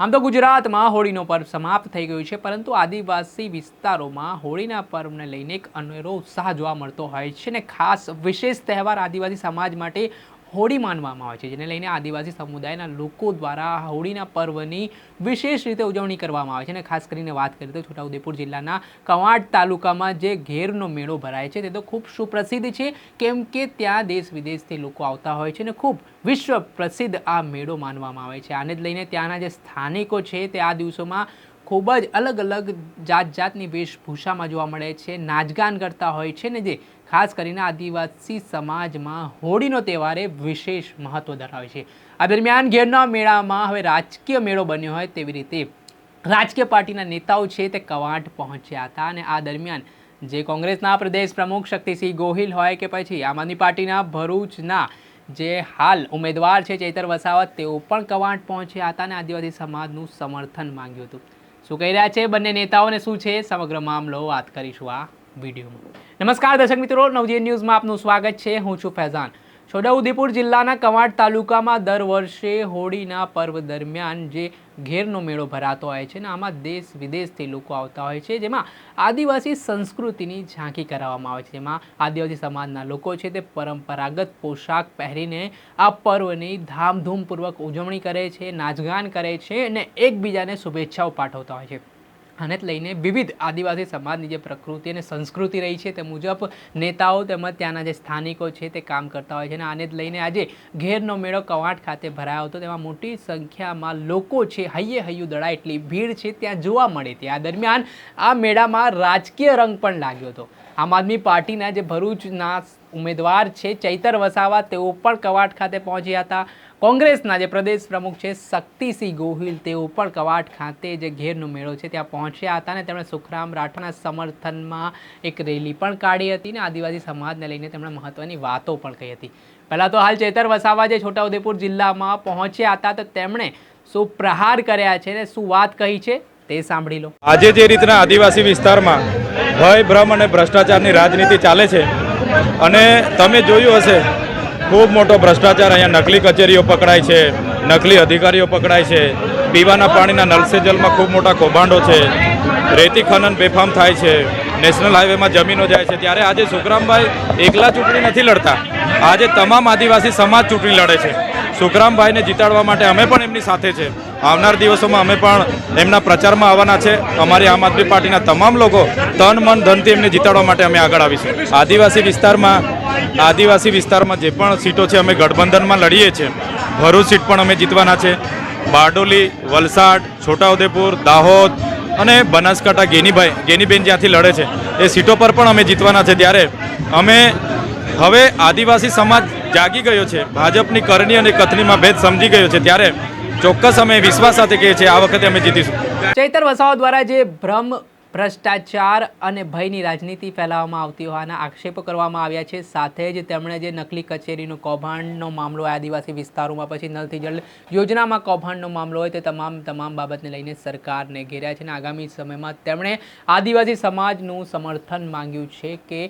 આમ તો ગુજરાતમાં હોળીનો પર્વ સમાપ્ત થઈ ગયું છે, પરંતુ આદિવાસી વિસ્તારોમાં હોળીના પર્વને લઈને એક અનેરો ઉત્સાહ જોવા મળતો હોય છે ને ખાસ વિશેષ તહેવાર આદિવાસી સમાજ માટે હોળી માનવામાં આવે છે, જેને લઈને આદિવાસી સમુદાયના લોકો દ્વારા હોળીના પર્વની વિશેષ રીતે ઉજવણી કરવામાં આવે છે. અને ખાસ કરીને વાત કરીએ તો છોટાઉદેપુર જિલ્લાના કવાંટ તાલુકામાં જે ઘેરનો મેળો ભરાય છે, તે તો ખૂબ સુપ્રસિદ્ધ છે. કેમ કે ત્યાં દેશ વિદેશથી લોકો આવતા હોય છે અને ખૂબ વિશ્વ પ્રસિદ્ધ આ મેળો માનવામાં આવે છે. આને જ લઈને ત્યાંના જે સ્થાનિકો છે, તે આ દિવસોમાં ખૂબ જ અલગ અલગ જાત જાતની વેશભૂષામાં જોવા મળે છે. નાચગાન કરતા હોય છે ને જે, ખાસ કરીને આદિવાસી સમાજમાં હોળીનો તહેવાર વિશેષ મહત્ત્વ ધરાવે છે. આ દરમિયાન ઘેરના મેળામાં હવે રાજકીય મેળો બન્યો હોય તેવી રીતે રાજકીય પાર્ટીના નેતાઓ છે તે કવાંટ પહોંચ્યા હતા અને આ દરમિયાન જે કોંગ્રેસના પ્રદેશ પ્રમુખ શક્તિસિંહ ગોહિલ હોય કે પછી આમ આદમી પાર્ટીના ભરૂચના જે હાલ ઉમેદવાર છે ચૈતર વસાવત, તેઓ પણ કવાંટ પહોંચ્યા હતા અને આદિવાસી સમાજનું સમર્થન માંગ્યું હતું. શું કહી રહ્યા છે? બંને નેતાઓને શું છે? સમગ્ર મામલો વાત કરીશું આ વિડીયોમાં. નમસ્કાર દર્શક મિત્રો, નવજીવન ન્યૂઝમાં આપનું સ્વાગત છે. હું છું ફૈઝાન. છોટાઉદેપુર જિલ્લાના કવાંટ તાલુકામાં દર વર્ષે હોળીના પર્વ દરમિયાન જે ઘેરનો મેળો ભરાતો હોય છે ને આમાં દેશ વિદેશથી લોકો આવતા હોય છે, જેમાં આદિવાસી સંસ્કૃતિની ઝાંખી કરાવવામાં આવે છે. જેમાં આદિવાસી સમાજના લોકો છે તે પરંપરાગત પોશાક પહેરીને આ પર્વની ધામધૂમપૂર્વક ઉજવણી કરે છે, નાચગાન કરે છે અને એકબીજાને શુભેચ્છાઓ પાઠવતા હોય છે. આને જ લઈને વિવિધ આદિવાસી સમાજની જે પ્રકૃતિ અને સંસ્કૃતિ રહી છે તે મુજબ નેતાઓ તેમજ ત્યાંના જે સ્થાનિકો છે તે કામ કરતા હોય છે અને આને જ લઈને આજે ઘેરનો મેળો કવાંટ ખાતે ભરાયો હતો. તેમાં મોટી સંખ્યામાં લોકો છે, હૈયે હૈયું દડા એટલી ભીડ છે ત્યાં જોવા મળે. હતી આ દરમિયાન આ મેળામાં રાજકીય રંગ પણ લાગ્યો હતો. આમ આદમી પાર્ટીના જે ભરૂચના ઉમેદવાર છે ચૈતર વસાવા તેઓ પણ કવાટ ખાતે પહોંચ્યા હતા. કોંગ્રેસના જે પ્રદેશ પ્રમુખ છે શક્તિસિંહ ગોહિલ, તેઓ પણ કવાટ ખાતે જે ઘેરનો મેળો છે ત્યાં પહોંચ્યા હતા અને તેમણે સુખરામ રાઠવાના સમર્થનમાં એક રેલી પણ કાઢી હતી ને આદિવાસી સમાજને લઈને તેમણે મહત્વની વાતો પણ કહી હતી. પહેલાં તો હાલ ચેતર વસાવા જે છોટાઉદેપુર જિલ્લામાં પહોંચ્યા હતા તો તેમણે શું પ્રહાર કર્યા છે ને શું વાત કહી છે તે સાંભળી લો. આજે જે રીતના આદિવાસી વિસ્તારમાં ભય, ભ્રમ અને ભ્રષ્ટાચારની રાજનીતિ ચાલે છે અને તમે જોયું હશે ખૂબ મોટો ભ્રષ્ટાચાર અહીંયા નકલી કચેરીઓ પકડાય છે, નકલી અધિકારીઓ પકડાય છે, પીવાના પાણીના નલસે જલમાં ખૂબ મોટા કૌભાંડો છે, રેતી ખનન બેફામ થાય છે, નેશનલ હાઈવેમાં જમીનો જાય છે. ત્યારે આજે સુખરામભાઈ એકલા ચૂંટણી નથી લડતા. આજે તમામ આદિવાસી સમાજ ચૂંટણી લડે છે. સુખરામભાઈને જીતાડવા માટે અમે પણ એમની સાથે છે. આવનાર દિવસોમાં અમે પણ એમના પ્રચારમાં આવવાના છે. અમારી આમ આદમી પાર્ટીના તમામ લોકો તન, મન, ધનથી એમને જીતાડવા માટે અમે આગળ આવીશું. આદિવાસી વિસ્તારમાં આદિવાસી વિસ્તારમાં જે પણ સીટો છે અમે ગઠબંધનમાં લડીએ છીએ. ભરૂચ સીટ પણ અમે જીતવાના છે. બારડોલી, વલસાડ, છોટાઉદેપુર, દાહોદ અને બનાસકાંઠા ગેનીભાઈ, ગેનીબેન જ્યાંથી લડે છે, એ સીટો પર પણ અમે જીતવાના છે. ત્યારે અમે હવે આદિવાસી સમાજ જાગી ગયો છે, ભાજપની કરણી અને કથનીમાં ભેદ સમજી ગયો છે. ત્યારે ચોક્કસ અમે વિશ્વાસ સાથે કહીએ છીએ, આ વખતે અમે જીતીશું. ચૈતર વસાવા દ્વારા જે ભ્રમ ભ્રષ્ટાચાર અને ભયની રાજનીતિ ફેલાવવામાં આવતી હોવાના આક્ષેપો કરવામાં આવ્યા છે. સાથે જ તેમણે જે નકલી કચેરીનો કૌભાંડનો મામલો આદિવાસી વિસ્તારોમાં પછી નલથી જળ યોજનામાં કૌભાંડનો મામલો હોય તે તમામ તમામ બાબતને લઈને સરકારને ઘેર્યા છે અને આગામી સમયમાં તેમણે આદિવાસી સમાજનું સમર્થન માંગ્યું છે કે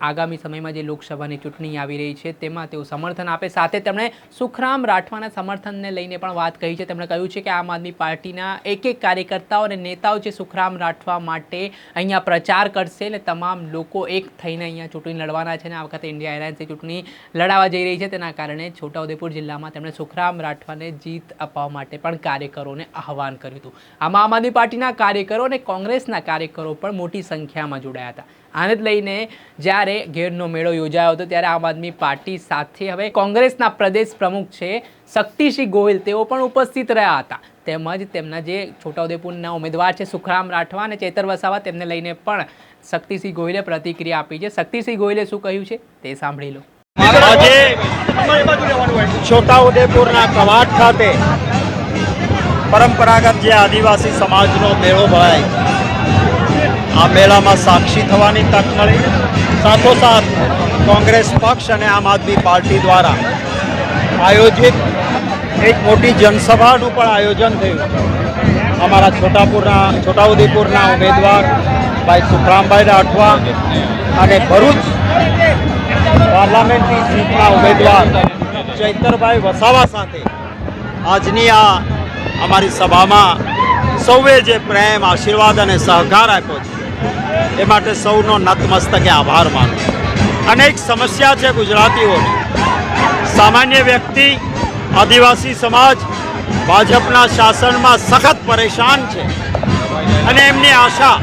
આગામી સમયમાં જે લોકસભાની ચૂંટણી આવી રહી છે તેમાં તેઓ સમર્થન આપે. સાથે તેમણે સુખરામ રાઠવાના સમર્થનને લઈને પણ વાત કહી છે. તેમણે કહ્યું છે કે આમ આદમી પાર્ટીના એક એક કાર્યકર્તાઓ અને નેતાઓ છે સુખરામ રાઠવા માટે અહીંયા પ્રચાર કરશે અને તમામ લોકો એક થઈને અહીંયા ચૂંટણી લડવાના છે અને આ વખતે ઇન્ડિયા એરલાઇન્સની ચૂંટણી લડાવવા જઈ રહી છે. તેના કારણે છોટાઉદેપુર જિલ્લામાં તેમણે સુખરામ રાઠવાને જીત અપાવવા માટે પણ કાર્યકરોને આહવાન કર્યું હતું. આમાં આમ આદમી પાર્ટીના કાર્યકરો અને કોંગ્રેસના કાર્યકરો પણ મોટી સંખ્યામાં જોડાયા હતા. આને જ લઈને જ્યારે ઘેરનો મેળો યોજાયો હતો ત્યારે આમ આદમી પાર્ટી સાથે હવે કોંગ્રેસના પ્રદેશ પ્રમુખ છે શક્તિસિંહ ગોહિલ તેઓ પણ ઉપસ્થિત રહ્યા હતા. તેમજ તેમના જે છોટાઉદેપુરના ઉમેદવાર છે સુખરામ રાઠવા અને ચેતર વસાવા તેમને લઈને પણ શક્તિસિંહ ગોહિલે પ્રતિક્રિયા આપી છે. શક્તિસિંહ ગોહિલે શું કહ્યું છે તે સાંભળી લો. આજે છોટાઉદેપુરના કવાટ ખાતે પરંપરાગત જે આદિવાસી સમાજનો મેળો ભરાય આ મેળામાં સાક્ષી થવાની તક મળી. સાથોસાથ કોંગ્રેસ પક્ષ અને આમ આદમી પાર્ટી દ્વારા આયોજિત એક મોટી જનસભાનું પણ આયોજન થયું. અમારા છોટાપુરના, છોટાઉદેપુરના ઉમેદવાર ભાઈ સુખરામભાઈ રાઠવા અને ભરૂચ પાર્લામેન્ટની સીટના ઉમેદવાર ચૈતરભાઈ વસાવા સાથે આજની આ અમારી સભામાં સૌએ જે પ્રેમ, આશીર્વાદ અને સહકાર આપ્યો છે. એ માટે સૌનો નતમસ્તકે આભાર માનું અનેક સમસ્યા છે ગુજરાતીઓની. સામાન્ય વ્યક્તિ, આદિવાસી સમાજ, ભાજપના શાસનમાં સખત પરેશાન છે. અને એમની આશા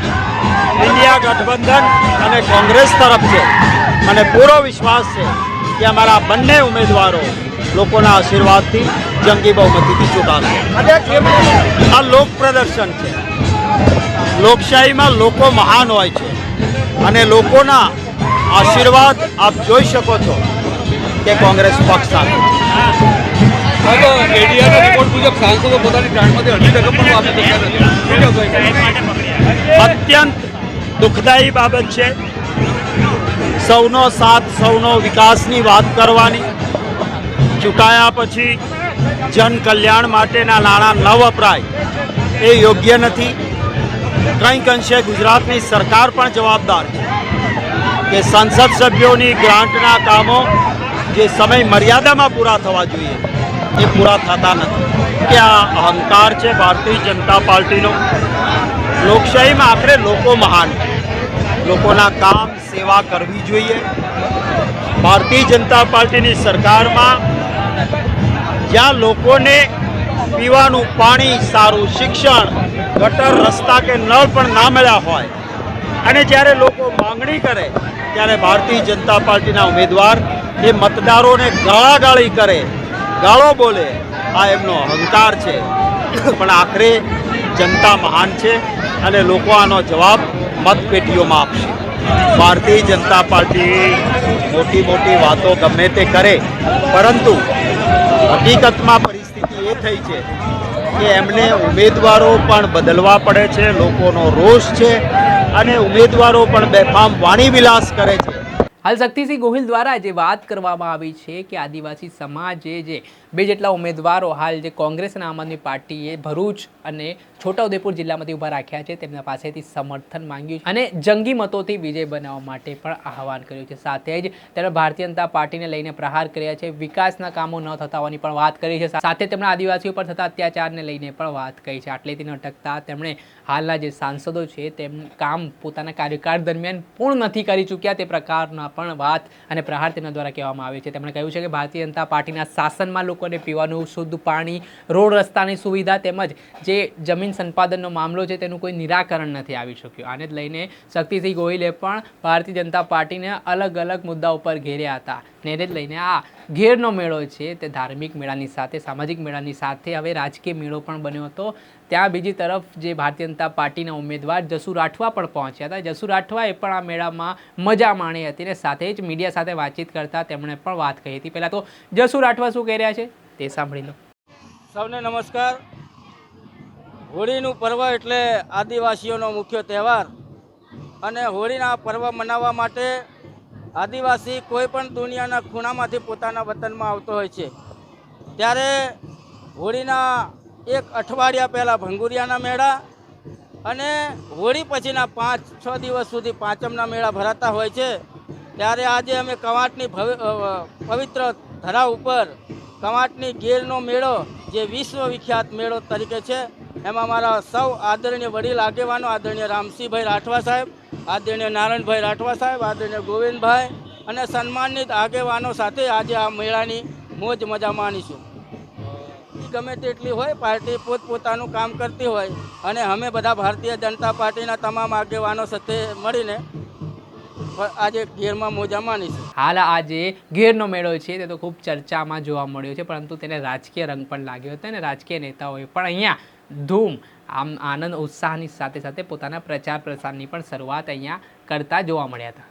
ઇન્ડિયા ગઠબંધન અને કોંગ્રેસ તરફ છે. મને પૂરો વિશ્વાસ છે કે અમારા બંને ઉમેદવારો લોકોના આશીર્વાદથી જંગી બહુમતીથી ચૂંટાશે. આ લોક પ્રદર્શન છે. લોકશાહીમાં લોકો મહાન હોય છે. અને લોકોના આશીર્વાદ આપ જોઈ શકો છો કે કોંગ્રેસ પક્ષ સાથે. એડીઆરના રિપોર્ટ મુજબ સાંસદો પોતાની ગ્રાન્ટમાંથી અઢી પણ આપી? અત્યંત દુઃખદાયી બાબત છે. સૌનો સાથ સૌનો વિકાસની વાત કરવાની. ચૂંટાયા પછી જન કલ્યાણ માટેના નાણાં ન વપરાય. એ યોગ્ય નથી. કંઈક અંશે ગુજરાતની સરકાર પણ જવાબદાર છે કે સંસદ સભ્યોની ગ્રાન્ટના કામો જે સમય મર્યાદામાં પૂરા થવા જોઈએ, એ પૂરા થતા નથી. કે આ અહંકાર છે ભારતીય જનતા પાર્ટીનો? લોકશાહીમાં આખરે લોકો મહાન લોકોના કામ, સેવા કરવી જોઈએ. ભારતીય જનતા પાર્ટીની સરકારમાં જ્યાં લોકોને પીવાનું પાણી, સારું શિક્ષણ, ગટર, રસ્તા કે નળ પણ ના મળ્યા હોય. અને જ્યારે લોકો માંગણી કરે, ત્યારે ભારતીય જનતા પાર્ટીના ઉમેદવાર એ મતદારોને ગાળાગાળી કરે, ગાળો બોલે. આ એમનો અહંકાર છે. પણ આખરે જનતા મહાન છે અને લોકો આનો જવાબ મતપેટીઓમાં આપશે. ભારતીય જનતા પાર્ટી મોટી મોટી વાતો ગમે તે કરે, પરંતુ હકીકતમાં થઈ છે કે એમને ઉમેદવારો પણ બદલવા પડે છે, લોકોનો રોષ છે અને ઉમેદવારો પણ બેફામ વાણી વિલાસ કરે છે. હાલ શક્તિસિંહ ગોહિલ દ્વારા જે વાત કરવામાં આવી છે કે આદિવાસી સમાજે જે બે જેટલા ઉમેદવારો હાલ જે કોંગ્રેસ અને આમ આદમી પાર્ટીએ ભરૂચ અને છોટાઉદેપુર જિલ્લામાંથી ઊભા રાખ્યા છે, તેમના પાસેથી સમર્થન માંગ્યું અને જંગી મતોથી વિજય બનાવવા માટે પણ આહવાન કર્યું છે. સાથે જ તેમણે ભારતીય જનતા પાર્ટીને લઈને પ્રહાર કર્યા છે. વિકાસના કામો ન થતા હોવાની પણ વાત કરી છે. સાથે તેમણે આદિવાસીઓ પર થતા અત્યાચારને લઈને પણ વાત કરી છે. આટલેથી અટકતા તેમણે હાલના જે સાંસદો છે, તેમ કામ પોતાના કાર્યકાળ દરમિયાન પૂર્ણ નથી કરી ચૂક્યા. તે પ્રકારના પણ વાત અને પ્રહાર તેમના દ્વારા કહેવામાં આવે છે. તેમણે કહ્યું છે કે ભારતીય જનતા પાર્ટીના શાસનમાં લોકોને પીવાનું શુદ્ધ પાણી, રોડ રસ્તાની સુવિધા તેમજ જે જમીન સંપાદનનો મામલો છે તેનું કોઈ નિરાકરણ નથી આવી શક્યું. આને જ લઈને શક્તિસિંહ ગોહિલે પણ ભારતીય જનતા પાર્ટીને અલગ અલગ મુદ્દા ઉપર ઘેર્યા હતા. ને એને જ લઈને આ ઘેરનો મેળો છે તે ધાર્મિક મેળાની સાથે, સામાજિક મેળાની સાથે. હવે રાજકીય મેળો પણ બન્યો હતો. ત્યાં બીજી તરફ જે ભારતીય જનતા પાર્ટીના ઉમેદવાર જસુ રાઠવા પણ પહોંચ્યા હતા. જસુ રાઠવાએ પણ આ મેળામાં મજા માણી હતી ને સાથે જ મીડિયા સાથે વાતચીત કરતા તેમણે પણ વાત કહી હતી. પહેલાં તો જસુ રાઠવા શું કહી રહ્યા છે તે સાંભળી લો. સૌને નમસ્કાર. હોળીનું પર્વ એટલે આદિવાસીઓનો મુખ્ય તહેવાર અને હોળીના પર્વ મનાવવા માટે આદિવાસી કોઈ પણ દુનિયાના ખૂણામાંથી પોતાના વતનમાં આવતો હોય છે. ત્યારે હોળીના એક અઠવાડિયા પહેલાં ભંગુરિયાના મેળા અને હોળી પછીના પાંચ, છ દિવસ સુધી પાંચમના મેળા ભરાતા હોય છે. ત્યારે આજે અમે કવાંટની પવિત્ર ધરા ઉપર કવાંટની ગીરનો મેળો, જે વિશ્વ વિખ્યાત મેળો તરીકે છે, એમાં મારા સૌ આદરણીય વડીલ, આગેવાનો આદરણીય રામસિંહભાઈ રાઠવા સાહેબ, આદરણીય નારાયણભાઈ રાઠવા સાહેબ, આદરણીય ગોવિંદભાઈ અને સન્માનિત આગેવાનો સાથે આજે આ મેળાની મોજ મજા માણીશું. ગમે તેટલી હોય, પાર્ટી પોતપોતાનું કામ કરતી હોય. અને અમે બધા ભારતીય જનતા પાર્ટીના તમામ આગેવાનો સાથે મળીને આજે ઘેરમાં મોજા માનીશું હાલ આ જે ઘેરનો મેળો છે, તે તો ખૂબ ચર્ચામાં જોવા મળ્યો છે, પરંતુ તેને રાજકીય રંગ પણ લાગ્યો હતો અને રાજકીય નેતાઓએ પણ અહીંયા ધૂમ, આમ આનંદ, ઉત્સાહની સાથે સાથે પોતાના પ્રચાર પ્રસારની પણ શરૂઆત અહીંયા કરતા જોવા મળ્યા હતા.